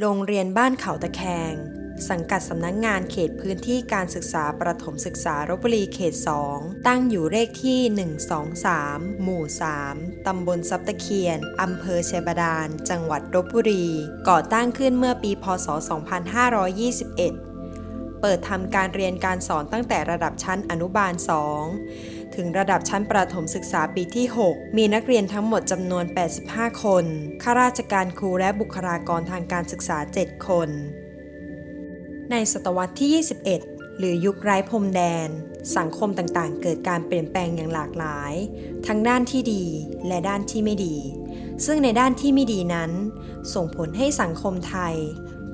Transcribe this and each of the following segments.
โรงเรียนบ้านเขาตะแคง สังกัดสำนักงงานเขตพื้นที่การศึกษาประถมศึกษารบบุรีเขต 2 ตั้งอยู่เลขที่ 123 หมู่ 3 ตำบลซับตะเคียน อำเภอเชยบาดาล จังหวัดลบบุรี ก่อตั้งขึ้นเมื่อปี พศ 2521 เปิดทำการเรียนการสอนตั้งแต่ระดับชั้นอนุบาล 2 ถึงระดับชั้นประถมศึกษาปีที่ 6 มีนักเรียนทั้งหมดจำนวน 85 คน ข้าราชการครูและบุคลากรทางการศึกษา 7 คน ในศตวรรษที่ 21 หรือยุคไร้พรมแดน สังคมต่างๆ เกิดการเปลี่ยนแปลงอย่างหลากหลาย ทั้งด้านที่ดีและด้านที่ไม่ดี ซึ่งในด้านที่ไม่ดีนั้น ส่งผลให้สังคมไทย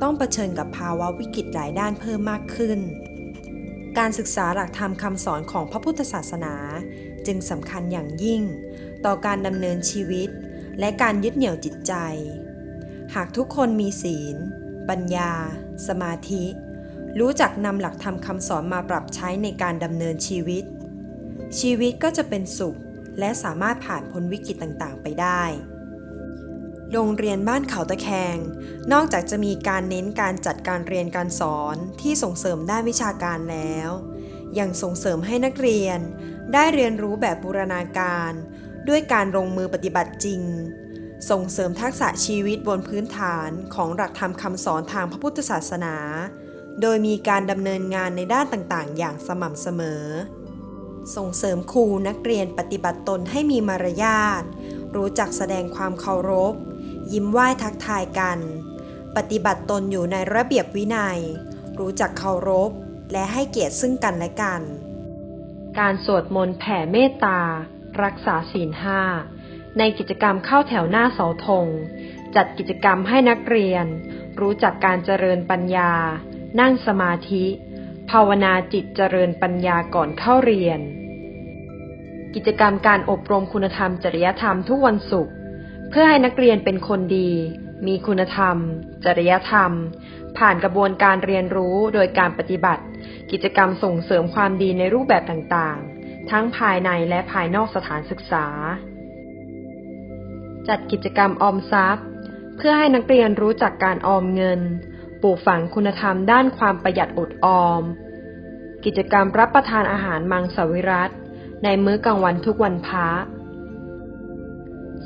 ต้องเผชิญกับภาวะวิกฤตหลายด้านเพิ่มมากขึ้น การศึกษาหลักธรรมคำสอนของพระพุทธศาสนา จึงสำคัญอย่างยิ่ง ต่อการดำเนินชีวิต และการยึดเหนี่ยวจิตใจ หากทุกคนมีศีล ปัญญา สมาธิ รู้จักนำหลักธรรมคำสอนมาปรับใช้ในการดำเนินชีวิต ชีวิตก็จะเป็นสุข และสามารถผ่านพ้นวิกฤตต่างๆ ไปได้โรงเรียนบ้านเขาตะแคง นอกจากจะมีการเน้นการจัดการเรียนการสอนที่ส่งเสริมด้านวิชาการแล้ว ยังส่งเสริมให้นักเรียน ได้เรียนรู้แบบบูรณาการ ด้วยการลงมือปฏิบัติจริง ส่งเสริมทักษะชีวิตบนพื้นฐานของหลักธรรมคำสอนทางพระพุทธศาสนา โดยมีการดำเนินงานในด้านต่างๆ อย่างสม่ำเสมอ ส่งเสริมครูนักเรียนปฏิบัติตนให้มีมารยาท รู้จักแสดงความเคารพ ยิ้มไหว้ทักทายกัน ปฏิบัติตนอยู่ในระเบียบวินัย รู้จักเคารพ และให้เกียรติซึ่งกันและกัน การสวดมนต์แผ่เมตตา รักษาศีลห้า ในกิจกรรมเข้าแถวหน้าเสาธง จัดกิจกรรมให้นักเรียน รู้จักการเจริญปัญญา นั่งสมาธิ ภาวนาจิตเจริญปัญญาก่อนเข้าเรียน กิจกรรมการอบรมคุณธรรมจริยธรรมทุกวันศุกร์เพื่อให้นักเรียนเป็นคนดี มีคุณธรรม จริยธรรม ผ่านกระบวนการเรียนรู้โดยการปฏิบัติ กิจกรรมส่งเสริมความดีในรูปแบบต่างๆ ทั้งภายในและภายนอกสถานศึกษา จัดกิจกรรมออมทรัพย์ เพื่อให้นักเรียนรู้จักการออมเงิน ปลูกฝังคุณธรรมด้านความประหยัดอดออม กิจกรรมรับประทานอาหารมังสวิรัตในมื้อกลางวันทุกวันพระ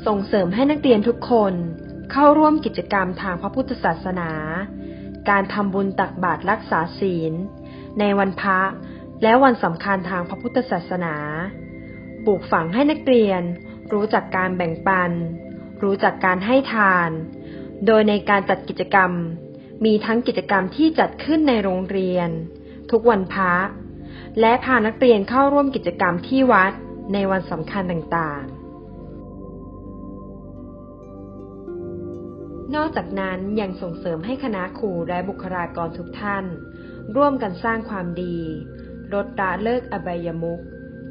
ส่งเสริมให้นักเรียนทุกคนเข้าร่วมกิจกรรมทางพระพุทธศาสนา การทำบุญตักบาตรรักษาศีล ในวันพระและวันสำคัญทางพระพุทธศาสนา ปลูกฝังให้นักเรียนรู้จักการแบ่งปัน รู้จักการให้ทาน โดยในการจัดกิจกรรม มีทั้งกิจกรรมที่จัดขึ้นในโรงเรียน ทุกวันพระและพานักเรียนเข้าร่วมกิจกรรมที่วัดในวันสำคัญต่างๆ นอกจากนั้นยังส่งเสริมให้คณะครูและบุคลากรทุกท่าน ร่วมกันสร้างความดี ลดละเลิกอบายมุข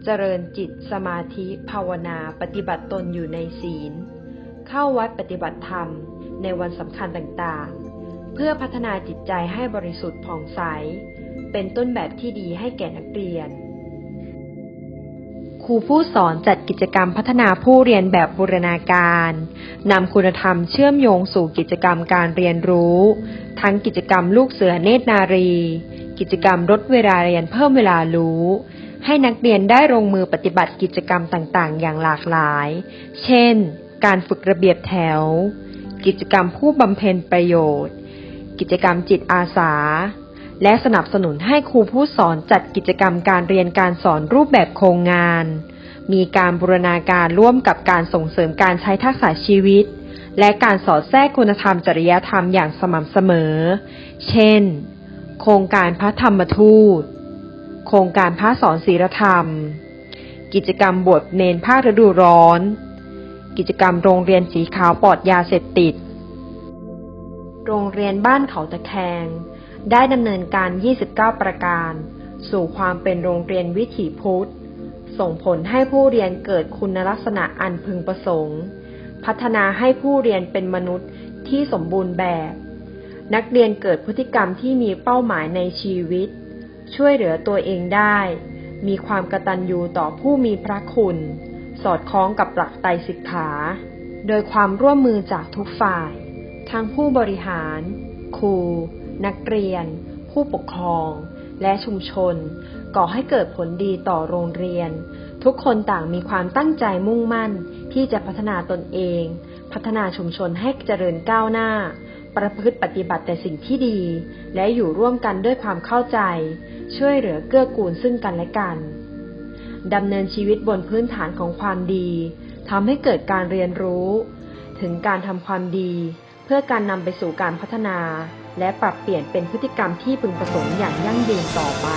เจริญจิตสมาธิภาวนาปฏิบัติตนอยู่ในศีล เข้าวัดปฏิบัติธรรม ในวันสำคัญต่างๆ เพื่อพัฒนาจิตใจให้บริสุทธิ์ผ่องใส เป็นต้นแบบที่ดีให้แก่นักเรียน ครูผู้สอนจัดกิจกรรมพัฒนาผู้เรียนแบบบูรณาการนำคุณธรรมเชื่อมโยงสู่กิจกรรมการเรียนรู้ ทั้งกิจกรรมลูกเสือเนตรนารี กิจกรรมลดเวลาเรียนเพิ่มเวลารู้ให้นักเรียนได้ลงมือปฏิบัติกิจกรรมต่าง ๆ อย่างหลากหลาย เช่น การฝึกระเบียบแถว กิจกรรมผู้บำเพ็ญประโยชน์ กิจกรรมจิตอาสา และสนับสนุนให้ครูผู้สอนจัดกิจกรรมการเรียนการสอนรูปแบบโครงงาน มีการบูรณาการร่วมกับการส่งเสริมการใช้ทักษะชีวิต และการสอดแทรกคุณธรรมจริยธรรมอย่างสม่ำเสมอ เช่น โครงการพระธรรมทูต โครงการพระสอนศีลธรรม กิจกรรมบวชเนนภาคฤดูร้อน กิจกรรมโรงเรียนสีขาวปลอดยาเสพติด โรงเรียนบ้านเขาตะแคง ได้ดำเนินการ 29 ประการ สู่ความเป็นโรงเรียนวิถีพุทธ ส่งผลให้ผู้เรียนเกิดคุณลักษณะอันพึงประสงค์ พัฒนาให้ผู้เรียนเป็นมนุษย์ที่สมบูรณ์แบบ นักเรียนเกิดพฤติกรรมที่มีเป้าหมายในชีวิต ช่วยเหลือตัวเองได้ มีความกตัญญูต่อผู้มีพระคุณ สอดคล้องกับหลักไตรสิกขา โดยความร่วมมือจากทุกฝ่าย ทั้งผู้บริหาร ครู นักเรียน ผู้ปกครอง และชุมชน ก่อให้เกิดผลดีต่อโรงเรียน ทุกคนต่างมีความตั้งใจมุ่งมั่น ที่จะพัฒนาตนเอง พัฒนาชุมชนให้เจริญก้าวหน้า ประพฤติปฏิบัติแต่สิ่งที่ดี และอยู่ร่วมกันด้วยความเข้าใจ ช่วยเหลือเกื้อกูลซึ่งกันและกัน ดำเนินชีวิตบนพื้นฐานของความดีทำให้เกิดการเรียนรู้ ถึงการทำความดี เพื่อการนำไปสู่การพัฒนา และปรับเปลี่ยนเป็นพฤติกรรมที่พึงประสงค์อย่างยั่งยืนต่อไป